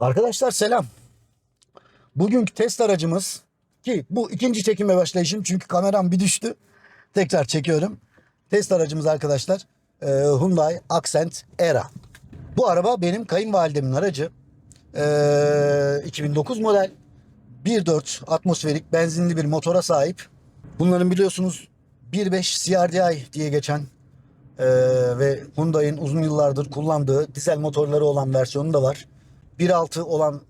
Arkadaşlar selam. Bugünkü test aracımız ki bu ikinci çekime başlayışım çünkü kameram bir düştü. Tekrar çekiyorum. Test aracımız arkadaşlar e, Hyundai Accent Era. Bu araba benim kayınvalidemin aracı. E, 2009 model 1.4 atmosferik benzinli bir motora sahip. Bunların biliyorsunuz 1.5 CRDI diye geçen ee, ve Hyundai'nin uzun yıllardır kullandığı dizel motorları olan versiyonu da var. 1.6 olan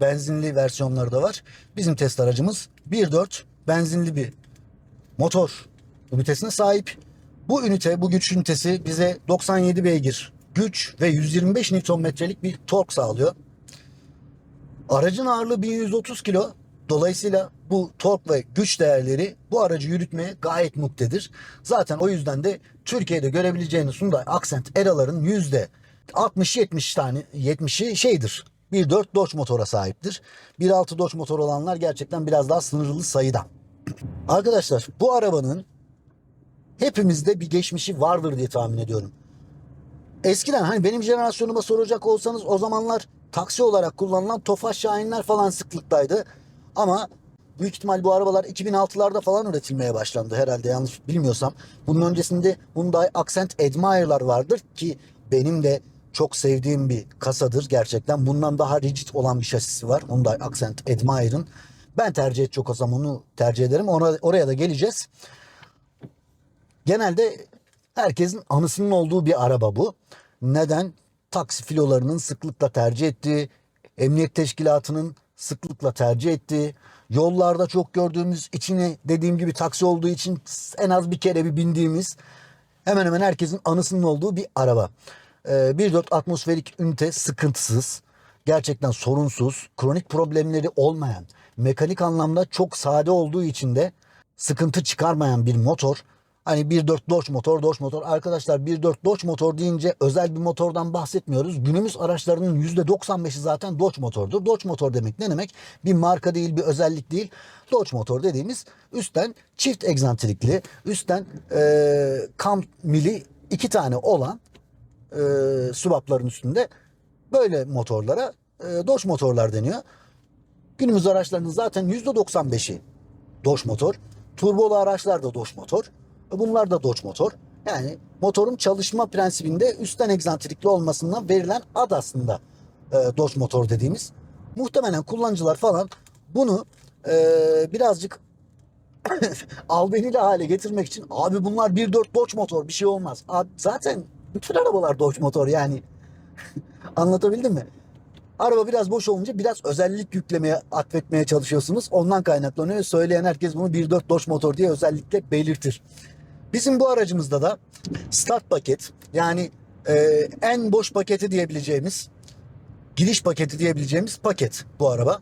benzinli versiyonları da var. Bizim test aracımız 1.4 benzinli bir motor ünitesine sahip. Bu ünite, bu güç ünitesi bize 97 beygir güç ve 125 Nm'lik bir tork sağlıyor. Aracın ağırlığı 1130 kilo. Dolayısıyla bu tork ve güç değerleri bu aracı yürütmeye gayet muktedir. Zaten o yüzden de Türkiye'de görebileceğiniz Hyundai Accent Era'ların 60-70 tane 70'i şeydir. 1.4 Dodge motora sahiptir. 1.6 Dodge motor olanlar gerçekten biraz daha sınırlı sayıda. Arkadaşlar bu arabanın hepimizde bir geçmişi vardır diye tahmin ediyorum. Eskiden hani benim jenerasyonuma soracak olsanız o zamanlar taksi olarak kullanılan Tofaş Şahinler falan sıklıktaydı. Ama büyük ihtimal bu arabalar 2006'larda falan üretilmeye başlandı herhalde yanlış bilmiyorsam. Bunun öncesinde Hyundai Accent Admire'lar vardır ki benim de çok sevdiğim bir kasadır gerçekten. Bundan daha rigid olan bir şasisi var Hyundai Accent Admire'ın. Ben tercih edecek olsam onu tercih ederim. Ona, oraya da geleceğiz. Genelde herkesin anısının olduğu bir araba bu. Neden? Taksi filolarının sıklıkla tercih ettiği, emniyet teşkilatının sıklıkla tercih ettiği, yollarda çok gördüğümüz içine dediğim gibi taksi olduğu için en az bir kere bir bindiğimiz hemen hemen herkesin anısının olduğu bir araba. Ee, 1.4 atmosferik ünite sıkıntısız, gerçekten sorunsuz, kronik problemleri olmayan, mekanik anlamda çok sade olduğu için de sıkıntı çıkarmayan bir motor. Hani 1.4 Dodge motor, Dodge motor. Arkadaşlar 1.4 Dodge motor deyince özel bir motordan bahsetmiyoruz. Günümüz araçlarının %95'i zaten Dodge motordur. Dodge motor demek ne demek? Bir marka değil, bir özellik değil. Dodge motor dediğimiz üstten çift egzantrikli, üstten e, kam mili iki tane olan e, subapların üstünde böyle motorlara e, Dodge motorlar deniyor. Günümüz araçlarının zaten %95'i Dodge motor. Turbolu araçlar da Dodge motor. E, Bunlar da Dodge motor. Yani motorun çalışma prensibinde üstten egzantrikli olmasından verilen ad aslında e, Dodge motor dediğimiz. Muhtemelen kullanıcılar falan bunu e, birazcık albenili hale getirmek için abi bunlar 1.4 Dodge motor bir şey olmaz. Abi, zaten bütün arabalar Dodge motor yani. Anlatabildim mi? Araba biraz boş olunca biraz özellik yüklemeye, atfetmeye çalışıyorsunuz. Ondan kaynaklanıyor. Söyleyen herkes bunu 1.4 Dodge motor diye özellikle belirtir. Bizim bu aracımızda da start paket yani e, en boş paketi diyebileceğimiz giriş paketi diyebileceğimiz paket bu araba.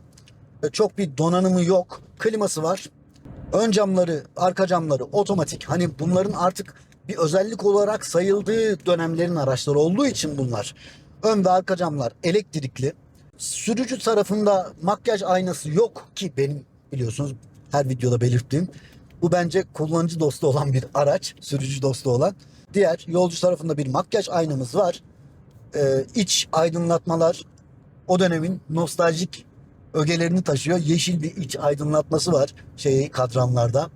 E, çok bir donanımı yok. Kliması var. Ön camları, arka camları otomatik. Hani bunların artık bir özellik olarak sayıldığı dönemlerin araçları olduğu için bunlar. Ön ve arka camlar elektrikli. Sürücü tarafında makyaj aynası yok ki benim biliyorsunuz her videoda belirttiğim. Bu bence kullanıcı dostu olan bir araç, sürücü dostu olan. Diğer yolcu tarafında bir makyaj aynamız var. Ee, iç aydınlatmalar o dönemin nostaljik ögelerini taşıyor. Yeşil bir iç aydınlatması var şey kadranlarda.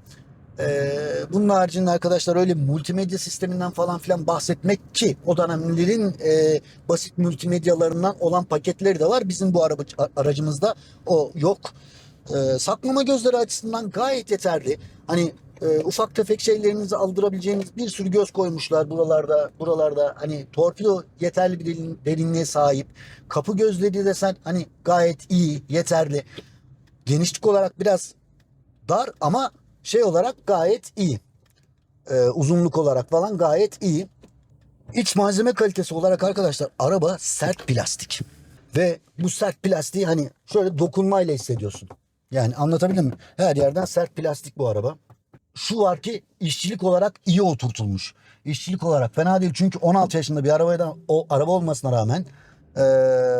Ee, bunun haricinde arkadaşlar öyle multimedya sisteminden falan filan bahsetmek ki o dönemlerin e, basit multimedyalarından olan paketleri de var. Bizim bu araba aracımızda o yok. Ee, saklama gözleri açısından gayet yeterli. Hani e, ufak tefek şeylerinizi aldırabileceğiniz bir sürü göz koymuşlar buralarda. Buralarda hani torpido yeterli bir derin- derinliğe sahip. Kapı gözleri desen hani gayet iyi, yeterli. Genişlik olarak biraz dar ama şey olarak gayet iyi. Ee, uzunluk olarak falan gayet iyi. İç malzeme kalitesi olarak arkadaşlar araba sert plastik. Ve bu sert plastiği hani şöyle dokunmayla hissediyorsun. Yani anlatabildim mi? Her yerden sert plastik bu araba. Şu var ki işçilik olarak iyi oturtulmuş. İşçilik olarak fena değil. Çünkü 16 yaşında bir arabada o araba olmasına rağmen eee,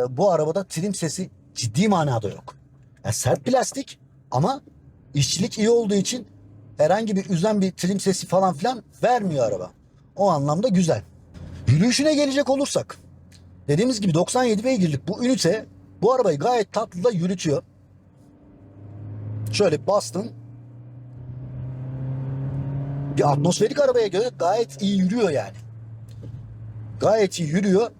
bu arabada trim sesi ciddi manada yok. Yani sert plastik ama işçilik iyi olduğu için herhangi bir üzen bir trim sesi falan filan vermiyor araba. O anlamda güzel. Yürüyüşüne gelecek olursak dediğimiz gibi 97 beygirlik bu ünite Bu arabayı gayet tatlı da yürütüyor. Şöyle bastın. Bir atmosferik arabaya göre gayet iyi yürüyor yani. Gayet iyi yürüyor.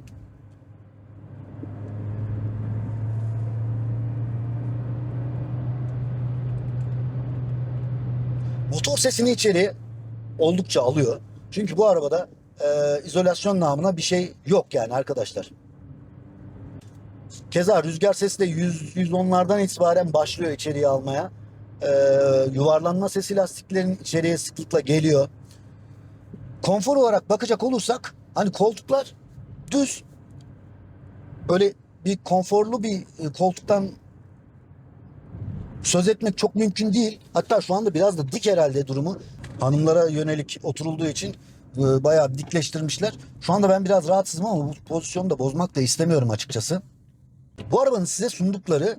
Motor sesini içeri oldukça alıyor. Çünkü bu arabada e, izolasyon namına bir şey yok yani arkadaşlar. Keza rüzgar sesi de 100 110'lardan itibaren başlıyor içeriye almaya. E, yuvarlanma sesi lastiklerin içeriye sıklıkla geliyor. Konfor olarak bakacak olursak hani koltuklar düz. Böyle bir konforlu bir e, koltuktan söz etmek çok mümkün değil. Hatta şu anda biraz da dik herhalde durumu. Hanımlara yönelik oturulduğu için e, bayağı dikleştirmişler. Şu anda ben biraz rahatsızım ama bu pozisyonu da bozmak da istemiyorum açıkçası. Bu arabanın size sundukları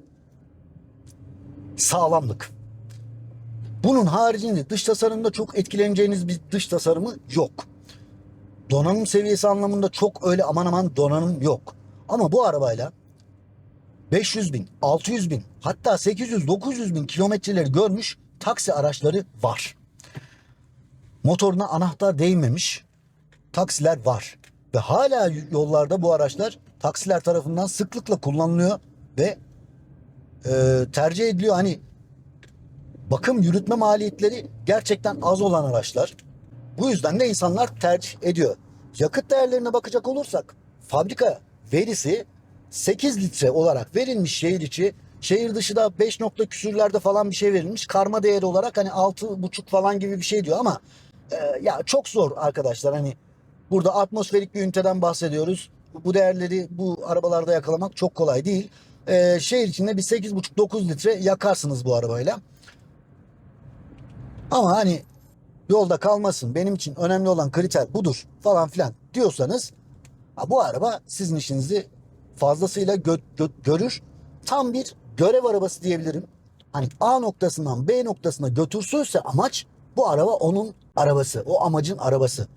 sağlamlık. Bunun haricinde dış tasarımda çok etkileneceğiniz bir dış tasarımı yok. Donanım seviyesi anlamında çok öyle aman aman donanım yok. Ama bu arabayla 500 bin, 600 bin hatta 800, 900 bin kilometreleri görmüş taksi araçları var. Motoruna anahtar değmemiş taksiler var. Ve hala yollarda bu araçlar taksiler tarafından sıklıkla kullanılıyor ve e, tercih ediliyor. Hani bakım yürütme maliyetleri gerçekten az olan araçlar. Bu yüzden de insanlar tercih ediyor. Yakıt değerlerine bakacak olursak fabrika verisi 8 litre olarak verilmiş şehir içi. Şehir dışı da 5 nokta küsürlerde falan bir şey verilmiş. Karma değeri olarak hani 6,5 falan gibi bir şey diyor ama e, ya çok zor arkadaşlar. Hani burada atmosferik bir üniteden bahsediyoruz. Bu değerleri bu arabalarda yakalamak çok kolay değil. E, şehir içinde bir 8,5-9 litre yakarsınız bu arabayla. Ama hani yolda kalmasın benim için önemli olan kriter budur falan filan diyorsanız bu araba sizin işinizi fazlasıyla gö- gö- görür. Tam bir görev arabası diyebilirim. Hani A noktasından B noktasına götürsünse amaç bu araba onun arabası. O amacın arabası.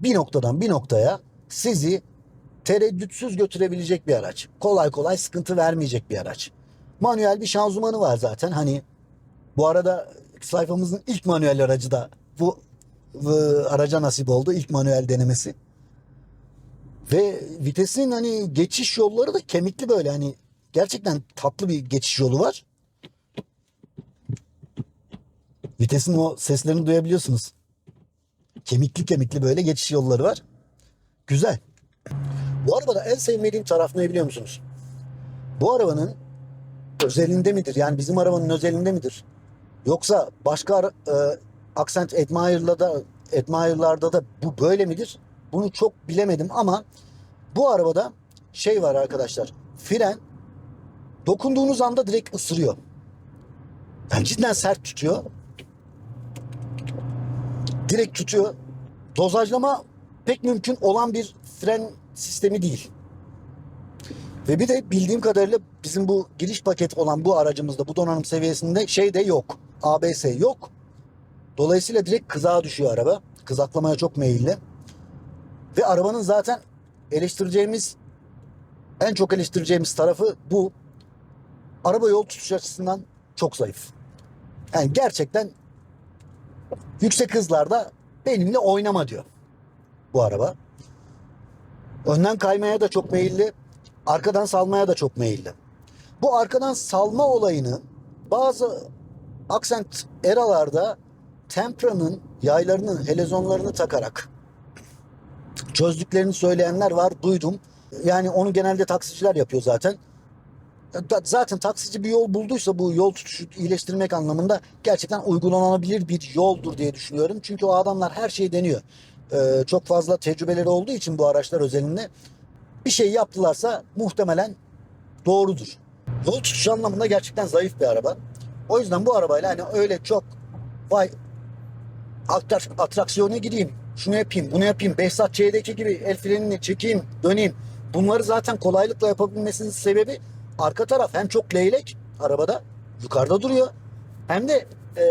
Bir noktadan bir noktaya sizi tereddütsüz götürebilecek bir araç. Kolay kolay sıkıntı vermeyecek bir araç. Manuel bir şanzımanı var zaten. Hani bu arada sayfamızın ilk manuel aracı da bu, bu araca nasip oldu. İlk manuel denemesi. Ve vitesin hani geçiş yolları da kemikli böyle hani gerçekten tatlı bir geçiş yolu var. Vitesin o seslerini duyabiliyorsunuz. Kemikli kemikli böyle geçiş yolları var. Güzel. Bu arabada en sevmediğim taraf ne biliyor musunuz? Bu arabanın özelinde midir? Yani bizim arabanın özelinde midir? Yoksa başka e, Accent Admire'la da Admire'larda da bu böyle midir? Bunu çok bilemedim ama bu arabada şey var arkadaşlar. Fren dokunduğunuz anda direkt ısırıyor. Yani cidden sert tutuyor. Direkt tutuyor. Dozajlama pek mümkün olan bir fren sistemi değil. Ve bir de bildiğim kadarıyla bizim bu giriş paket olan bu aracımızda bu donanım seviyesinde şey de yok. ABS yok. Dolayısıyla direkt kızağa düşüyor araba. Kızaklamaya çok meyilli. Ve arabanın zaten eleştireceğimiz en çok eleştireceğimiz tarafı bu. Araba yol tutuş açısından çok zayıf. Yani gerçekten yüksek hızlarda benimle oynama diyor bu araba. Önden kaymaya da çok meyilli, arkadan salmaya da çok meyilli. Bu arkadan salma olayını bazı Accent eralarda Tempra'nın yaylarını, helezonlarını takarak çözdüklerini söyleyenler var. Duydum. Yani onu genelde taksiciler yapıyor zaten. Zaten taksici bir yol bulduysa bu yol tutuşu iyileştirmek anlamında gerçekten uygulanabilir bir yoldur diye düşünüyorum. Çünkü o adamlar her şeyi deniyor. Ee, çok fazla tecrübeleri olduğu için bu araçlar özelinde bir şey yaptılarsa muhtemelen doğrudur. Yol tutuşu anlamında gerçekten zayıf bir araba. O yüzden bu arabayla hani öyle çok vay atrak- atraksiyona gideyim, şunu yapayım, bunu yapayım, Behzat Ç'deki gibi el frenini çekeyim, döneyim. Bunları zaten kolaylıkla yapabilmesinin sebebi arka taraf hem çok leylek arabada yukarıda duruyor hem de e,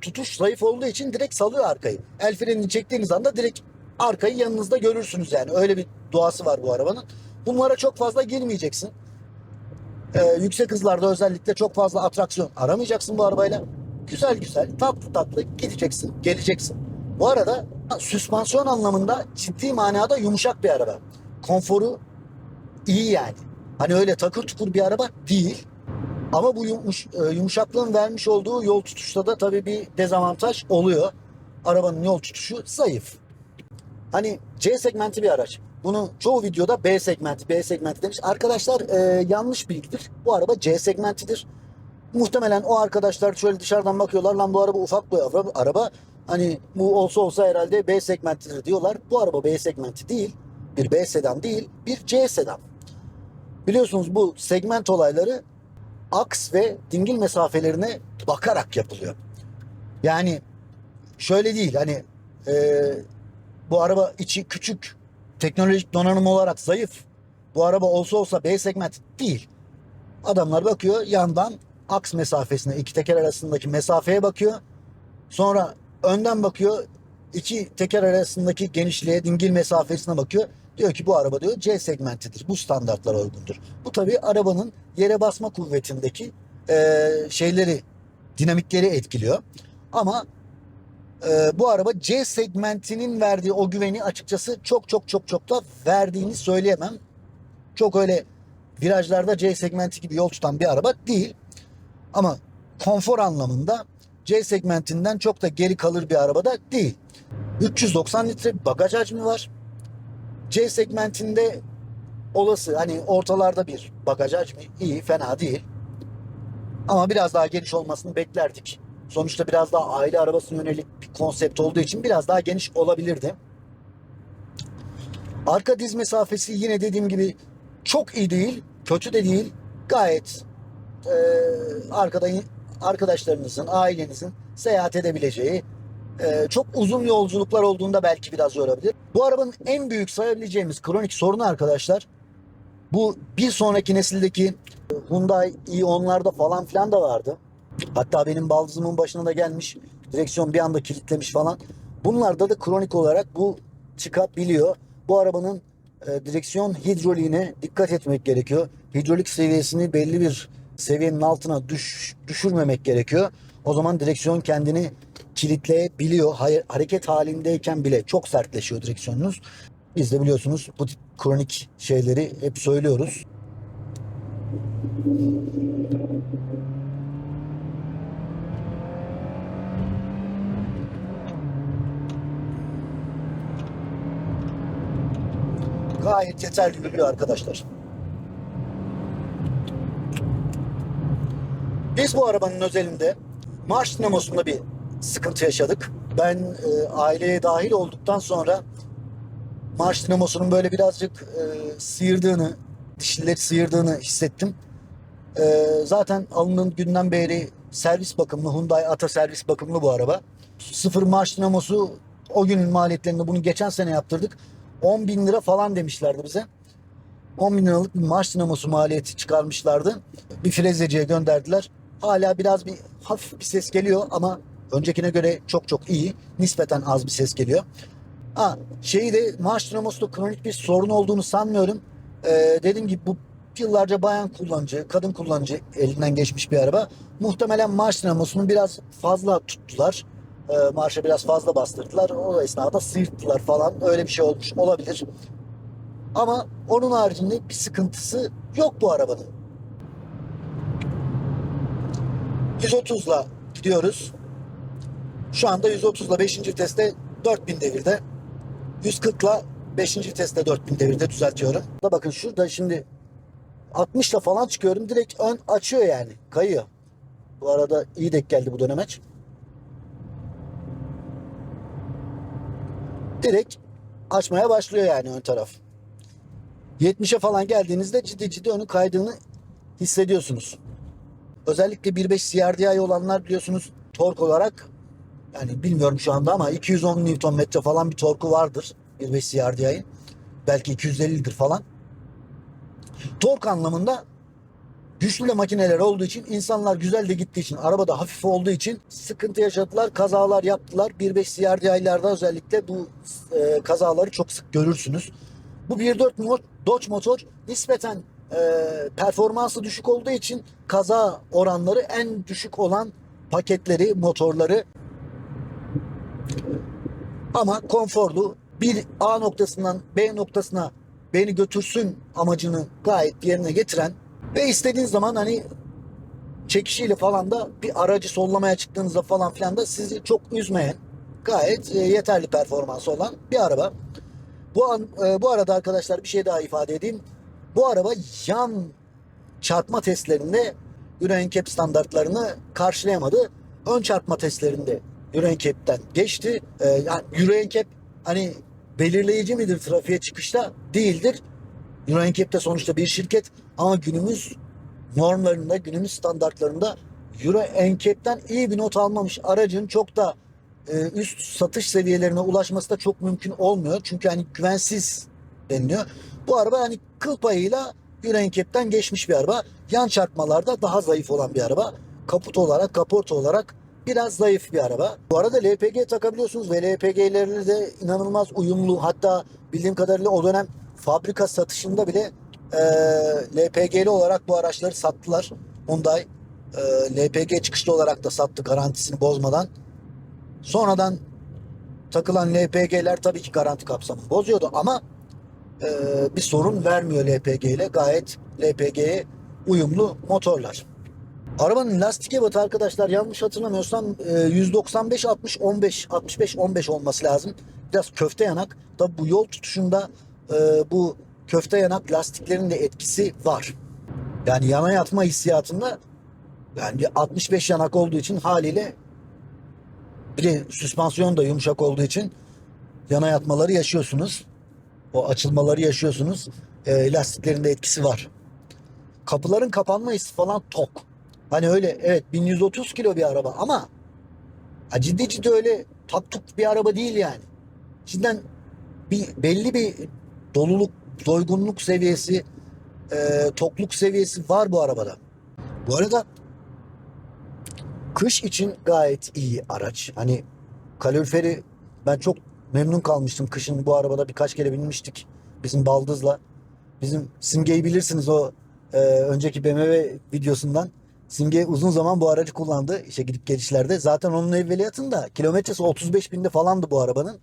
tutuş zayıf olduğu için direkt salıyor arkayı. El frenini çektiğiniz anda direkt arkayı yanınızda görürsünüz yani. Öyle bir doğası var bu arabanın. Bunlara çok fazla girmeyeceksin. Ee, yüksek hızlarda özellikle çok fazla atraksiyon aramayacaksın bu arabayla. Güzel güzel tatlı tatlı gideceksin geleceksin. Bu arada süspansiyon anlamında ciddi manada yumuşak bir araba. Konforu iyi yani. Hani öyle takır tukur bir araba değil. Ama bu yumuş, e, yumuşaklığın vermiş olduğu yol tutuşta da tabii bir dezavantaj oluyor. Arabanın yol tutuşu zayıf. Hani C segmenti bir araç. Bunu çoğu videoda B segmenti, B segmenti demiş. Arkadaşlar e, yanlış bilgidir. Bu araba C segmentidir. Muhtemelen o arkadaşlar şöyle dışarıdan bakıyorlar. Lan bu araba ufak bir araba. araba. Hani bu olsa olsa herhalde B segmentidir diyorlar. Bu araba B segmenti değil. Bir B sedan değil. Bir C sedan. Biliyorsunuz bu segment olayları aks ve dingil mesafelerine bakarak yapılıyor. Yani şöyle değil hani e, bu araba içi küçük teknolojik donanım olarak zayıf. Bu araba olsa olsa B segment değil. Adamlar bakıyor yandan aks mesafesine iki teker arasındaki mesafeye bakıyor. Sonra önden bakıyor iki teker arasındaki genişliğe dingil mesafesine bakıyor. Diyor ki bu araba diyor C segmentidir. Bu standartlara uygundur. Bu tabii arabanın yere basma kuvvetindeki e, şeyleri dinamikleri etkiliyor. Ama e, bu araba C segmentinin verdiği o güveni açıkçası çok çok çok çok da verdiğini söyleyemem. Çok öyle virajlarda C segmenti gibi yol tutan bir araba değil. Ama konfor anlamında C segmentinden çok da geri kalır bir araba da değil. 390 litre bagaj hacmi var. C segmentinde olası hani ortalarda bir bagaj hacmi iyi fena değil. Ama biraz daha geniş olmasını beklerdik. Sonuçta biraz daha aile arabasına yönelik bir konsept olduğu için biraz daha geniş olabilirdi. Arka diz mesafesi yine dediğim gibi çok iyi değil, kötü de değil. Gayet e, arkada arkadaşlarınızın, ailenizin seyahat edebileceği e, çok uzun yolculuklar olduğunda belki biraz yorabilir. Bu arabanın en büyük sayabileceğimiz kronik sorunu arkadaşlar bu bir sonraki nesildeki Hyundai i10'larda falan filan da vardı. Hatta benim baldızımın başına da gelmiş. Direksiyon bir anda kilitlemiş falan. Bunlarda da kronik olarak bu çıkabiliyor. Bu arabanın e, direksiyon hidroliğine dikkat etmek gerekiyor. Hidrolik seviyesini belli bir seviyenin altına düş, düşürmemek gerekiyor. O zaman direksiyon kendini kilitleyebiliyor. Hayır, hareket halindeyken bile çok sertleşiyor direksiyonunuz. Biz de biliyorsunuz bu tip kronik şeyleri hep söylüyoruz. Gayet yeterli yürüyor arkadaşlar. Biz bu arabanın özelinde marş dinamosunda bir sıkıntı yaşadık. Ben e, aileye dahil olduktan sonra marş dinamosunun böyle birazcık e, sıyırdığını, dişlileri sıyırdığını hissettim. E, zaten alındığın günden beri servis bakımlı, Hyundai Ata servis bakımlı bu araba. Sıfır marş dinamosu o günün maliyetlerinde bunu geçen sene yaptırdık. 10 bin lira falan demişlerdi bize. 10 bin liralık bir marş dinamosu maliyeti çıkarmışlardı. Bir frezeciye gönderdiler. Hala biraz bir hafif bir ses geliyor ama öncekine göre çok çok iyi. Nispeten az bir ses geliyor. Ha, şeyi de marş dinamosu kronik bir sorun olduğunu sanmıyorum. Ee, dediğim gibi bu yıllarca bayan kullanıcı, kadın kullanıcı elinden geçmiş bir araba. Muhtemelen marş dinamosunu biraz fazla tuttular. Ee, marşa biraz fazla bastırdılar. O esnada sıyırttılar falan. Öyle bir şey olmuş olabilir. Ama onun haricinde bir sıkıntısı yok bu arabanın. 130'la gidiyoruz. Şu anda 130'la 5. viteste 4000 devirde. 140'la 5. viteste 4000 devirde düzeltiyorum. Da bakın şurada şimdi 60'la falan çıkıyorum. Direkt ön açıyor yani. Kayıyor. Bu arada iyi denk geldi bu dönemeç. Direkt açmaya başlıyor yani ön taraf. 70'e falan geldiğinizde ciddi ciddi önün kaydığını hissediyorsunuz. Özellikle 1.5 CRDI olanlar biliyorsunuz tork olarak yani bilmiyorum şu anda ama 210 Nm falan bir torku vardır 1.5 CRDI'nin. Belki 250'dir falan. Tork anlamında güçlü de makineler olduğu için insanlar güzel de gittiği için arabada hafif olduğu için sıkıntı yaşadılar. Kazalar yaptılar. 1.5 CRDI'larda özellikle bu e, kazaları çok sık görürsünüz. Bu 1.4 mo- Dodge motor nispeten performansı düşük olduğu için kaza oranları en düşük olan paketleri, motorları ama konforlu bir A noktasından B noktasına beni götürsün amacını gayet yerine getiren ve istediğin zaman hani çekişiyle falan da bir aracı sollamaya çıktığınızda falan filan da sizi çok üzmeyen gayet e, yeterli performansı olan bir araba. Bu an, e, bu arada arkadaşlar bir şey daha ifade edeyim. Bu araba yan çarpma testlerinde Euro NCAP standartlarını karşılayamadı. Ön çarpma testlerinde Euro NCAP'ten geçti. Ee, yani Euro NCAP hani belirleyici midir trafiğe çıkışta? Değildir. Euro NCAP de sonuçta bir şirket ama günümüz normlarında, günümüz standartlarında Euro NCAP'ten iyi bir not almamış aracın çok da e, üst satış seviyelerine ulaşması da çok mümkün olmuyor. Çünkü hani güvensiz deniliyor. Bu araba hani kıl payıyla Euro NCAP'ten geçmiş bir araba. Yan çarpmalarda daha zayıf olan bir araba. Kaput olarak, kaporta olarak biraz zayıf bir araba. Bu arada LPG takabiliyorsunuz ve LPG'lerle de inanılmaz uyumlu. Hatta bildiğim kadarıyla o dönem fabrika satışında bile e, LPG'li olarak bu araçları sattılar. Hyundai e, LPG çıkışlı olarak da sattı garantisini bozmadan. Sonradan takılan LPG'ler tabii ki garanti kapsamını bozuyordu ama e, bir sorun vermiyor LPG ile. Gayet LPG'ye uyumlu motorlar. Arabanın lastik ebatı arkadaşlar yanlış hatırlamıyorsam e, 195 60 15 65 15 olması lazım. Biraz köfte yanak. Tabi bu yol tutuşunda e, bu köfte yanak lastiklerin de etkisi var. Yani yana yatma hissiyatında yani bir 65 yanak olduğu için haliyle bir de süspansiyon da yumuşak olduğu için yana yatmaları yaşıyorsunuz. O açılmaları yaşıyorsunuz. E, lastiklerin de etkisi var. Kapıların kapanma hissi falan tok. Hani öyle evet 1130 kilo bir araba ama ha ciddi ciddi öyle tak tuk bir araba değil yani. Cidden bir belli bir doluluk, doygunluk seviyesi, e, tokluk seviyesi var bu arabada. Bu arada kış için gayet iyi araç. Hani kaloriferi ben çok memnun kalmıştım kışın bu arabada birkaç kere binmiştik bizim baldızla. Bizim Simge'yi bilirsiniz o e, önceki BMW videosundan. Simge uzun zaman bu aracı kullandı işe gidip gelişlerde. Zaten onun evveliyatında kilometresi 35 binde falandı bu arabanın.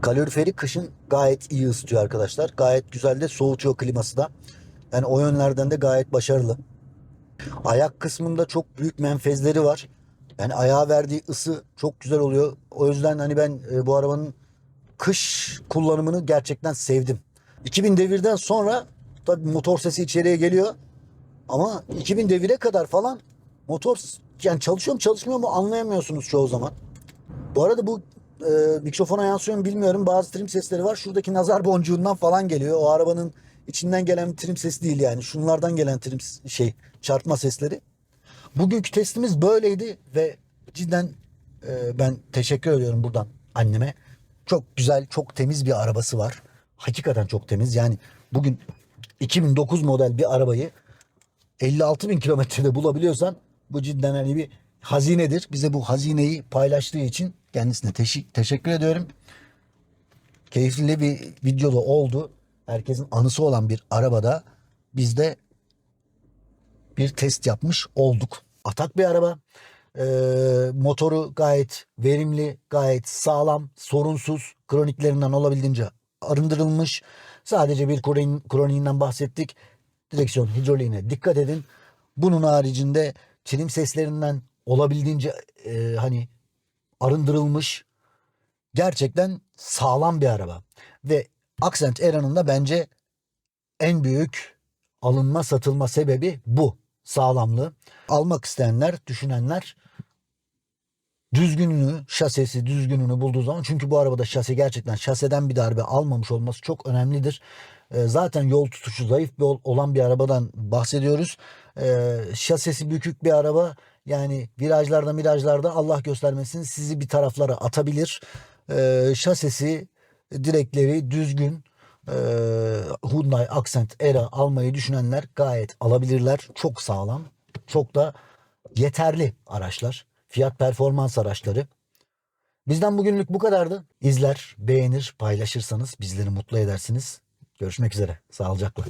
Kaloriferi kışın gayet iyi ısıtıyor arkadaşlar. Gayet güzel de soğutuyor kliması da. Yani o yönlerden de gayet başarılı. Ayak kısmında çok büyük menfezleri var. Yani ayağa verdiği ısı çok güzel oluyor. O yüzden hani ben e, bu arabanın kış kullanımını gerçekten sevdim. 2000 devirden sonra tabii motor sesi içeriye geliyor. Ama 2000 devire kadar falan motor yani çalışıyor mu çalışmıyor mu anlayamıyorsunuz çoğu zaman. Bu arada bu e, mikrofona yansıyor mu bilmiyorum. Bazı trim sesleri var. Şuradaki nazar boncuğundan falan geliyor. O arabanın içinden gelen trim sesi değil yani. Şunlardan gelen trim şey çarpma sesleri. Bugünkü testimiz böyleydi ve cidden e, ben teşekkür ediyorum buradan anneme. Çok güzel, çok temiz bir arabası var. Hakikaten çok temiz. Yani bugün 2009 model bir arabayı 56 bin kilometrede bulabiliyorsan bu cidden hani bir hazinedir. Bize bu hazineyi paylaştığı için kendisine teşi- teşekkür ediyorum. Keyifli bir video da oldu. Herkesin anısı olan bir arabada biz de bir test yapmış olduk. Atak bir araba. Ee, motoru gayet verimli, gayet sağlam, sorunsuz, kroniklerinden olabildiğince arındırılmış. Sadece bir kroniğinden bahsettik. Direksiyon hidroliğine dikkat edin. Bunun haricinde trim seslerinden olabildiğince e, hani arındırılmış gerçekten sağlam bir araba. Ve Accent Era'nın da bence en büyük alınma satılma sebebi bu sağlamlığı. Almak isteyenler, düşünenler düzgününü, şasesi düzgününü bulduğu zaman çünkü bu arabada şase gerçekten şaseden bir darbe almamış olması çok önemlidir. Ee, zaten yol tutuşu zayıf bir ol- olan bir arabadan bahsediyoruz. Ee, şasesi bükük bir araba yani virajlarda virajlarda Allah göstermesin sizi bir taraflara atabilir. Ee, şasesi direkleri düzgün e, Hyundai Accent Era almayı düşünenler gayet alabilirler. Çok sağlam. Çok da yeterli araçlar. Fiyat performans araçları. Bizden bugünlük bu kadardı. İzler, beğenir, paylaşırsanız bizleri mutlu edersiniz. Görüşmek üzere. Sağlıcakla.